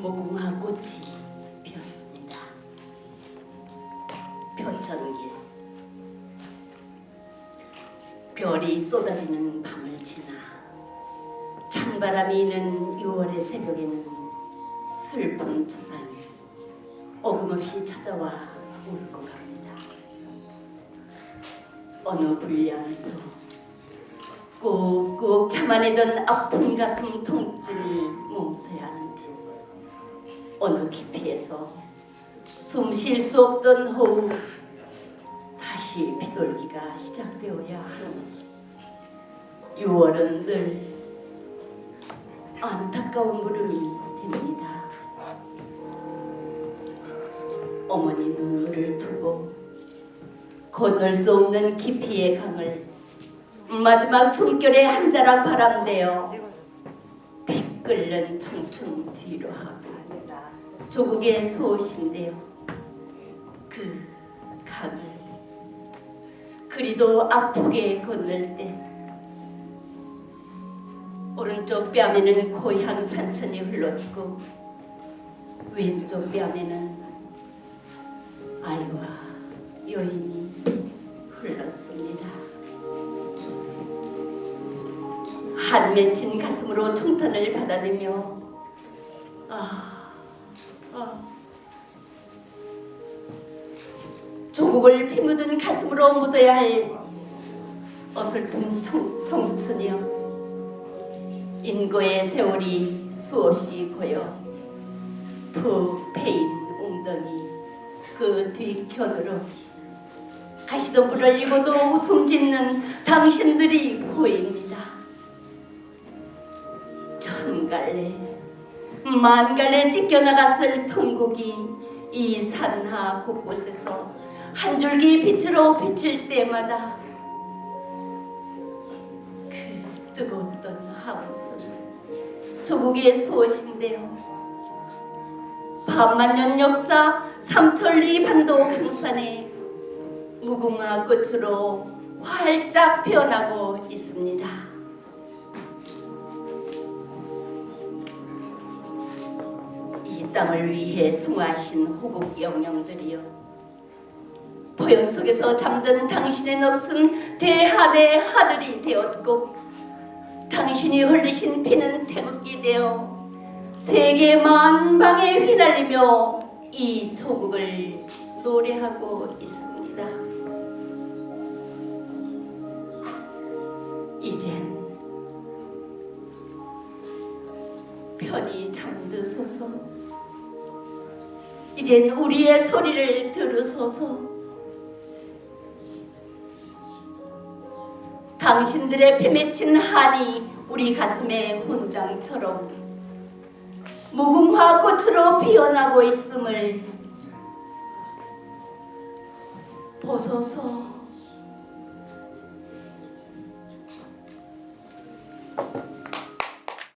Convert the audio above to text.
무궁화 꽃이 피었습니다. 표천길 별이 쏟아지는 밤을 지나 찬바람이 있는 6월의 새벽에는 슬픈 초상이 어김없이 찾아와 울고 갑니다. 어느 불량에서 꾹꾹 참아내던 아픈 가슴 통증이 멈춰야 하는데 어느 깊이에서 숨 쉴 수 없던 호흡 다시 비돌기가 시작되어야 하는지 6월은 늘 안타까운 물음이 됩니다. 어머니 눈물을 두고 건널 수 없는 깊이의 강을 마지막 숨결에 한 자락 바람대어 피 끓는 청춘 뒤로 하고 조국의 소옷인데요. 그 강을 그리도 아프게 건널 때 오른쪽 뺨에는 고향 산천이 흘렀고 왼쪽 뺨에는 아이와 여인이 흘렀습니다. 한 맺힌 가슴으로 총탄을 받아내며 아, 아. 조국을 피 묻은 가슴으로 묻어야 할 어설픈 청, 청춘이여 인고의 세월이 수없이 고여 푹 패인 웅덩이 그 뒤편으로 가시덤불을 흘리고도 웃음 짓는 당신들이 보입니다. 천갈래 만갈래 찢겨나갔을 통곡이 이 산하 곳곳에서 한 줄기 빛으로 비칠 때마다 그 뜨거웠던 하우스 조국의 소옷인데요. 반만년 역사 삼천리 반도 강산에 무궁화 꽃으로 활짝 피어나고 있습니다. 이 땅을 위해 숭하신 호국 영령들이여 보영 속에서 잠든 당신의 넋은 대하대 하늘이 되었고 당신이 흘리신 피는 태극기 되어 세계 만방에 휘날리며 이 조국을 노래하고 있습니다. 이젠 편히 잠드소서 이젠 우리의 소리를 들으소서 당신들의 피 맺힌 한이 우리 가슴에 훈장처럼 무궁화 꽃으로 피어나고 있음을 보소서